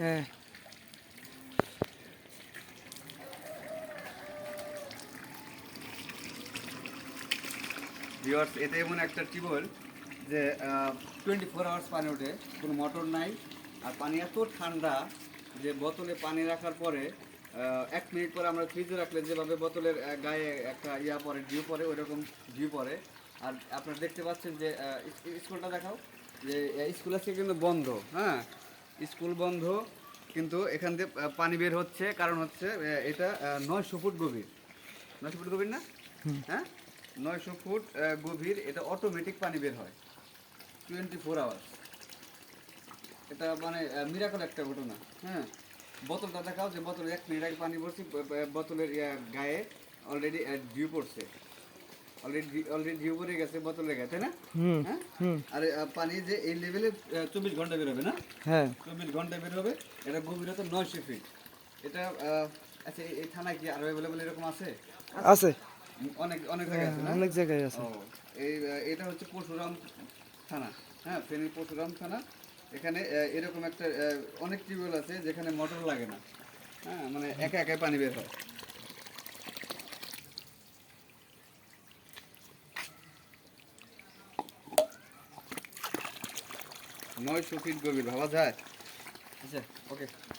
হ্যাঁ। ভিউয়ার্স এটা এমন একটা টিউবওয়েল যে টোয়েন্টি ফোর আওয়ার্স পানি ওঠে, কোনো মোটর নাই, আর পানি এত ঠান্ডা যে বোতলে পানি রাখার পরে এক মিনিট পরে আমরা ফ্রিজে রাখলে যেভাবে বোতলের গায়ে একটা ইয়া পরে ডিউ পরে ওই রকম ডিউ পরে আর আপনারা দেখতে পাচ্ছেন যে স্কুলটা দেখাও, যে স্কুল আজকে কিন্তু বন্ধ হ্যাঁ? স্কুল বন্ধ কিন্তু এখান থেকে পানি বের হচ্ছে। কারণ হচ্ছে এটা নয়শো ফুট গভীর। নয়শো ফুট গভীর না? হ্যাঁ? নয়শো ফুট গভীর এটা অটোমেটিক পানি বের হয়। টোয়েন্টি ফোর আওয়ার্স এটা মানে মিরাকল একটা ঘটনা। হ্যাঁ? বোতলটা দেখাও যে বোতলে এক মিনিট আগে পানি পড়ছে বোতলের গায়ে অলরেডি ডিউ পড়ছে। অলরেডি অলরেডি ডিউ পড়ে গেছে বোতলের গায়ে না? হুম আর পানি যে এই লেভেলে চব্বিশ ঘণ্টা বের না? হ্যাঁ। চব্বিশ ঘণ্টা বের এটা গভীরতা নয়শো ফিট এটা আচ্ছা এই- এই কি আরও অ্যাভেলেবল এরকম আছে? আছে। অনেক অনেক জায়গায় আছে অনেক জায়গায় আছে। এই এটা হচ্ছে পরশুরাম থানা হ্যাঁ ফেনীর পরশুরাম থানা। এখানে এরকম একটা অনেক টিউবওয়েল আছে যেখানে মোটর লাগে না। হ্যাঁ মানে একা একাই পানি বের হয়। নয়শো ফিট গভীর ভাবা যায়? আচ্ছা ওকে